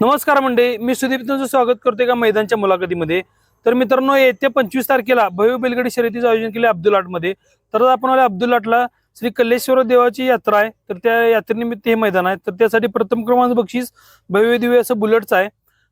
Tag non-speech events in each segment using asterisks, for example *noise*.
नमस्कार मंडळी मी सुदीप तुमचं स्वागत करतो का मैदानच्या मुलाखतीमध्ये. तर मित्रांनो येत्या पंचवीस तारखेला भव्य बैलगाडी शर्यतीचं आयोजन केले अब्दुल आटमध्ये तर आपण आले अब्दुल आटला श्री कल्लेश्वर देवाची यात्रा आहे. तर त्या यात्रेनिमित्त हे मैदान आहे. तर त्यासाठी प्रथम क्रमांक बक्षीस भव्य दिव्य असं बुलेटचं आहे.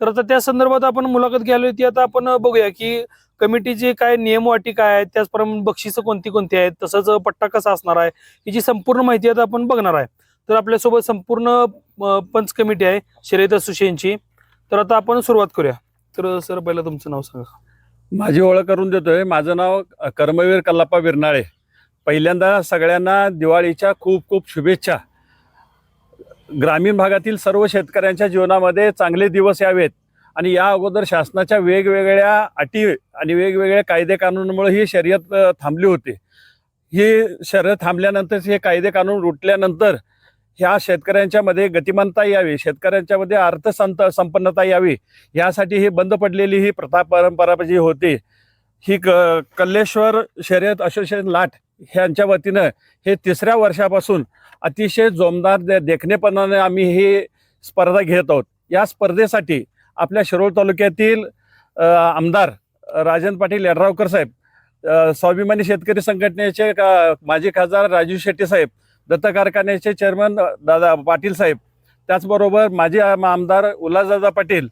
तर आता त्या संदर्भात आपण मुलाखत घ्यायला होती आता आपण बघूया की कमिटीचे काय नियम काय आहेत त्याचप्रमाणे बक्षिसं कोणती कोणती आहेत तसंच पट्टा कसा असणार आहे याची संपूर्ण माहिती आता आपण बघणार आहे. तर आपल्यासोबत संपूर्ण पंच कमिटी आहे शर्यत असोसिएशनची तर आता आपण सुरुवात करूया. तर सर पहिलं तुमचं नाव सांगा. माझी ओळख करून देतोय. माझं नाव कर्मवीर कल्लाप्पा बिरनाळे. पहिल्यांदा सगळ्यांना दिवाळीच्या खूप खूप शुभेच्छा. ग्रामीण भागातील सर्व शेतकऱ्यांच्या जीवनामध्ये चांगले दिवस यावेत. आणि या अगोदर शासनाच्या वेगवेगळ्या अटी आणि वेगवेगळ्या कायदे कानूनमुळे ही शर्यत थांबली होती. ही शर्यत थांबल्यानंतर हे कायदे कानून उठल्यानंतर ह्या शेतकऱ्यांच्या मध्ये गतिमानता यावी शेतकऱ्यांच्या मध्ये अर्थसंत संपन्नता यावी यासाठी ही बंद पडलेली ही प्रथा परंपरा जी होती ही क कल्लेश्वर शर्यत असोसिएशन लाट ह्यांच्या वतीनं हे तिसऱ्या वर्षापासून अतिशय जोमदार दे देखणेपणाने आम्ही ही स्पर्धा घेत आहोत. या स्पर्धेसाठी आपल्या शिरोळ तालुक्यातील आमदार राजन पाटील यड्रावकर साहेब स्वाभिमानी शेतकरी संघटनेचे का- माजी खासदार राजू शेट्टी साहेब दत्त कारखान्याचे चेअरमन दादा पाटील साहेब. त्याचबरोबर माझे आमदार उल्हासदादा पाटील.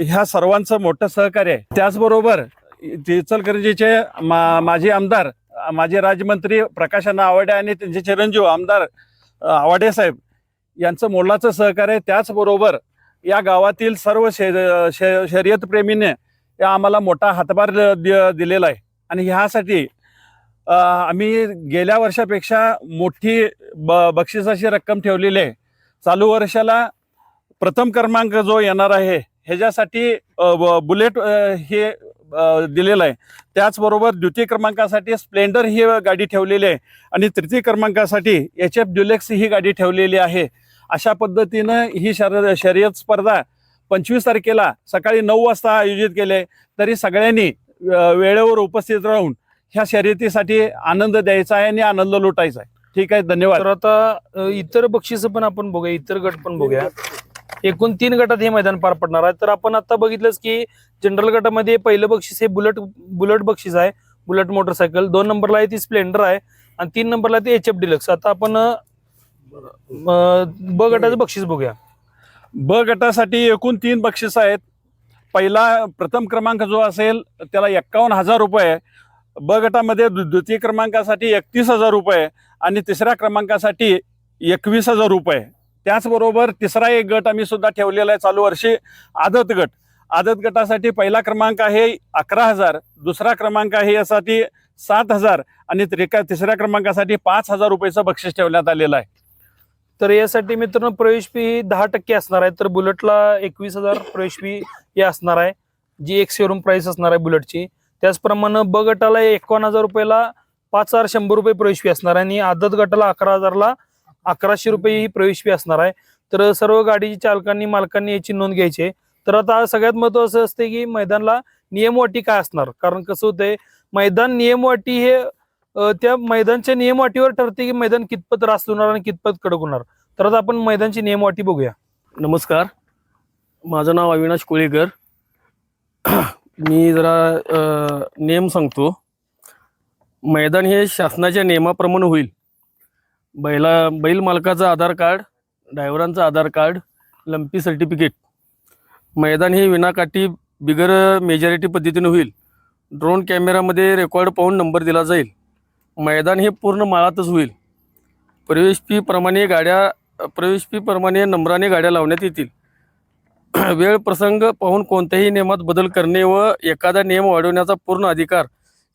ह्या सर्वांचं मोठं सहकार्य आहे. त्याचबरोबर इचलकरंजीचे मा माजी आमदार माजी राज्यमंत्री प्रकाशांना आवाडे आणि त्यांचे चिरंजीव आमदार आवाडे साहेब यांचं मोलाचं सहकार्य आहे. त्याचबरोबर या गावातील सर्व शे शे- शर्यतप्रेमीने या आम्हाला मोठा हातभार दि- दिलेला आहे. आणि ह्यासाठी आम्ही गेल्या वर्षापेक्षा मोठी ब बक्षिसाची रक्कम ठेवलेली आहे. चालू वर्षाला प्रथम क्रमांक जो येणार आहे ह्याच्यासाठी ब- बुलेट हे दिलेलं आहे. त्याचबरोबर द्वितीय क्रमांकासाठी स्प्लेंडर ही गाडी ठेवलेली आहे आणि तृतीय क्रमांकासाठी एच एफ ड्युलेक्स ही गाडी ठेवलेली आहे. अशा पद्धतीनं ही शर शर्यत स्पर्धा पंचवीस तारखेला सकाळी नऊ वाजता आयोजित केले तरी सगळ्यांनी वेळेवर उपस्थित राहून ह्या शर्यतीसाठी आनंद द्यायचा आहे आणि आनंद लुटायचा आहे. ठीक आहे धन्यवाद. तर आता इतर बक्षिसं पण आपण बघूया इतर गट पण बघूया. एकूण तीन गटात हे मैदान पार पडणार आहे. तर आपण आता बघितलंच की जनरल गटामध्ये पहिलं बक्षीस हे बुलेट बुलेट बक्षीस आहे बुलेट मोटरसायकल. दोन नंबरला आहे ती स्प्लेंडर आहे आणि तीन नंबरला ती एच एफ डिलक्स आता आपण ब गटाचं बक्षीस बघूया. ब गटासाठी एकूण तीन बक्षिस आहेत. पहिला प्रथम क्रमांक जो असेल त्याला एक्कावन्न हजार रुपये ब गटामध्ये द्वितीय क्रमांकासाठी एकतीस हजार रुपये आणि तिसऱ्या क्रमांकासाठी एकवीस हजार रुपये. त्याचबरोबर तिसरा एक गट आम्ही सुद्धा ठेवलेला आहे चालू वर्षी आदत गट. आदत गटासाठी पहिला क्रमांक आहे अकरा हजार दुसरा क्रमांक आहे यासाठी सात हजार आणि त्रिका तिसऱ्या क्रमांकासाठी पाच हजार रुपयेचं बक्षीस ठेवण्यात आलेलं आहे. तर यासाठी मित्रांनो प्रवेश फी ही दहा टक्के असणार आहे. तर बुलेटला एकवीस हजार प्रवेश फी ही असणार आहे जी एक शोरूम प्राइस असणार आहे बुलेटची. त्याचप्रमाणे ब गटाला एकावन्न हजार रुपयाला पाच हजार शंभर रुपये प्रवेश फी असणार आहे. आणि आदत गटाला अकरा हजारला अकराशे रुपये ही प्रवेश फी असणार आहे. तर सर्व गाडी चालकांनी मालकांनी याची नोंद घ्यायची आहे. तर आता सगळ्यात महत्वाचं असते की मैदानला नियमवाटी काय असणार? कारण कसं होतंय मैदान नियमवाटी हे त्या मैदानच्या नियमवाटीवर ठरते की मैदान कितपत रास्त होणार आणि कितपत कडक होणार. तर आता आपण मैदानची नियमवाटी बघूया. नमस्कार. माझं नाव अविनाश कोळेकर. मी जरा नेम सांगतो. मैदान हे शासनाच्या नियमाप्रमाणे होईल. बैला बैल मालकाचं आधार कार्ड ड्रायव्हरांचं आधार कार्ड लंपी सर्टिफिकेट. मैदान हे विनाकाठी बिगर मेजॉरिटी पद्धतीने होईल. ड्रोन कॅमेरामध्ये रेकॉर्ड पाहून नंबर दिला जाईल. मैदान हे पूर्ण माळातच होईल. प्रवेश फीप्रमाणे गाड्या प्रवेश फीप्रमाणे नंबराने गाड्या लावण्यात येतील. *clears throat* वेळ प्रसंग पाहून कोणत्याही नियमात बदल करणे व एखादा नियम वाढवण्याचा पूर्ण अधिकार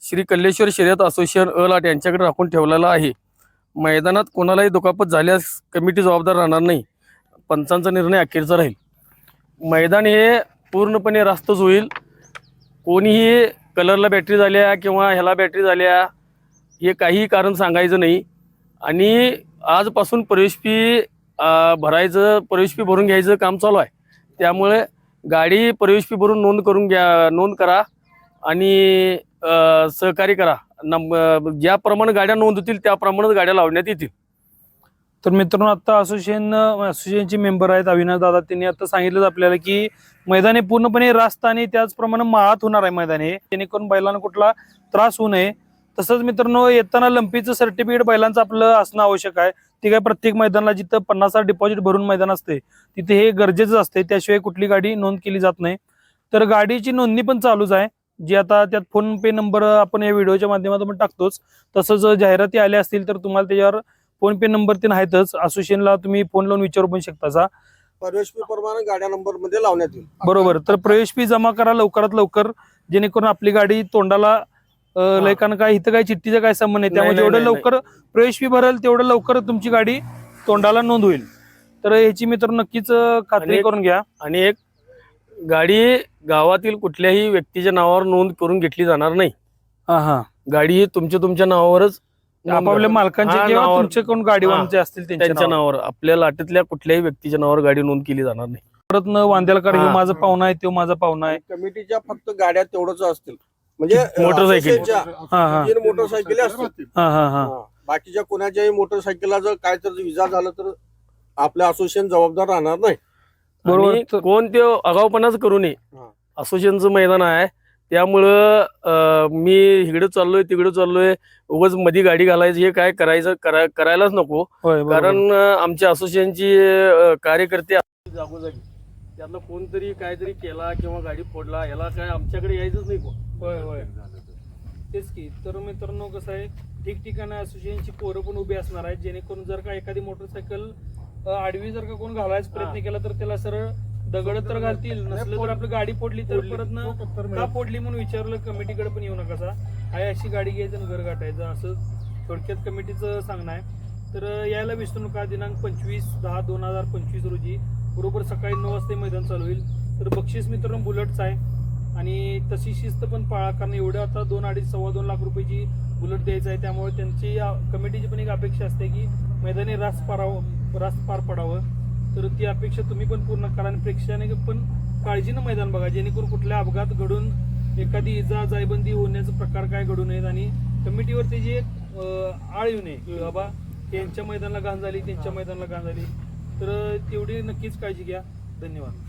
श्री कल्लेश्वर शर्यत असोसिएशन अलाट यांच्याकडे राखून ठेवलेला आहे. मैदानात कोणालाही दुखापत झाल्यास कमिटी जबाबदार राहणार नाही. पंचांचा निर्णय अखेरचा राहील. मैदान हे पूर्णपणे रास्तच होईल. कोणीही कलरला बॅटरी झाल्या किंवा ह्याला बॅटरी झाल्या हे काहीही कारण सांगायचं नाही. आणि आजपासून प्रवेश फी भरायचं प्रवेश फी भरून घ्यायचं काम चालू आहे. त्यामुळे गाडी प्रवेश फी भरून नोंद करून घ्या नोंद करा आणि सहकार्य करा. नंब ज्याप्रमाणे गाड्या नोंद होतील त्याप्रमाणेच गाड्या लावण्यात येतील. तर मित्रांनो आता असोसिएशन असोसिएशनचे मेंबर आहेत अविनाश दादा. त्यांनी आता सांगितलं आपल्याला की मैदाने पूर्णपणे रास्त आणि त्याचप्रमाणे माळात होणार आहे मैदान. हे जेणेकरून बैलांना कुठला त्रास होऊ नये. तसंच मित्रांनो येताना लंपीचं सर्टिफिकेट बैलांचं आपलं असणं आवश्यक आहे. ते काय प्रत्येक मैदानाला जिथं पन्नास डिपॉझिट भरून मैदान असते तिथे हे गरजेचं असते त्याशिवाय कुठली गाडी नोंद केली जात नाही. तर गाडीची नोंदणी पण चालूच आहे. जी आता त्यात फोन पे नंबर आपण या व्हिडिओच्या माध्यमातून टाकतोच. तसंच जाहिराती आल्या असतील तर तुम्हाला त्याच्यावर फोन पे नंबर ते आहेतच असोसिएशनला तुम्ही फोन लावून विचारू पण शकता प्रवेश फी प्रमाणे गाड्या नंबरमध्ये लावण्यात येईल. बरोबर. तर प्रवेश फी जमा करा लवकरात लवकर. जेणेकरून आपली गाडी तोंडाला लय कारण काय इथं काय चिठ्ठीचा काय संबंध नाही? त्यामुळे जेवढं लवकर प्रवेश फी भरेल तेवढं लवकर तुमची गाडी तोंडाला नोंद होईल. तर याची मित्र नक्कीच खात्री करून घ्या. आणि एक गाडी गावातील कुठल्याही व्यक्तीच्या नावावर नोंद करून घेतली जाणार नाही. हा गाडी ही तुमच्या तुमच्या नावावरच नोंद आपापल्या करा. मालकांचे हा, किंवा कोण गाडीवानचे असतील त्यांच्या नावावर. आपल्या लाटेतल्या कुठल्याही व्यक्तीच्या नावावर गाडी नोंद केली जाणार नाही. परत न वांद्यालकर हे हा. माझा पाहुणा आहे तो माझा पाहुणा आहे. कमिटीच्या फक्त गाड्या तेवढंच असतील. म्हणजे मोटरसायकल. हा हा तीन मोटरसायकली हा हा हा हा. बाकीच्या कोणाच्याही मोटरसायकलला जर काय तर विजा झालं तर आपलं असोसिएशन जबाबदार राहणार नाही बरोबर. आणि कोण ते आगाऊपणाच करू नये हा. असोसिएशनचं मैदान आहे त्यामुळं अं, मी इकडे चाललोय तिकडे चाललोय उगाच मध्ये गाडी घालायची हे काय करायचं करा- करायलाच नको होय बरोबर. कारण अं, आमच्या असोसिएशनची अं, कार्यकर्ते आहेत जागोजागी त्यातलं कोणतरी काहीतरी केला किंवा गाडी फोडला याला काय आमच्याकडे यायचंच नाही कोण. होय होय. तेच की तर मित्रांनो कसं आहे ठिकठिकाणी असोसिएशनची पोरं पण उभी असणार आहेत जेणेकरून जर का एखादी मोटरसायकल आडवी जर का कोण घालायचा प्रयत्न. केला तर त्याला सरळ दगड तर घालतील. नसलं तर आपली गाडी फोडली तर परत ना का फोडली म्हणून विचारलं कमिटीकडे पण येऊ नका सा आहे अशी गाडी घ्यायचं आणि घर गाठायचं असं थोडक्यात कमिटीचं सांगणं आहे. तर यायला विसरू नका. दिनांक पंचवीस दहा दोन हजार पंचवीस रोजी बरोबर सकाळी नऊ वाजता मैदान चालू होईल. तर बक्षीस मित्रांनो बुलेटचं आहे. आणि तशी शिस्त पण पाळा कारण एवढं आता दोन अडीच सव्वा दोन लाख रुपयाची बुलेट द्यायचं आहे. त्यामुळे त्यांची या कमिटीची पण एक अपेक्षा असते की मैदानी रास पारावं रास पार पडावं. तर ती अपेक्षा तुम्ही पण पूर्ण करा आणि प्रेक्षकाने पण काळजीनं मैदान बघा. जेणेकरून कुठल्या अपघात घडून एखादी इजा जायबंदी होण्याचा प्रकार काय घडू नयेत आणि कमिटीवरती जे आळ येऊ नये की बाबा त्यांच्या मैदानाला घाण झाली त्यांच्या मैदानाला घाण झाली. तर तेवढी नक्कीच काळजी घ्या. धन्यवाद.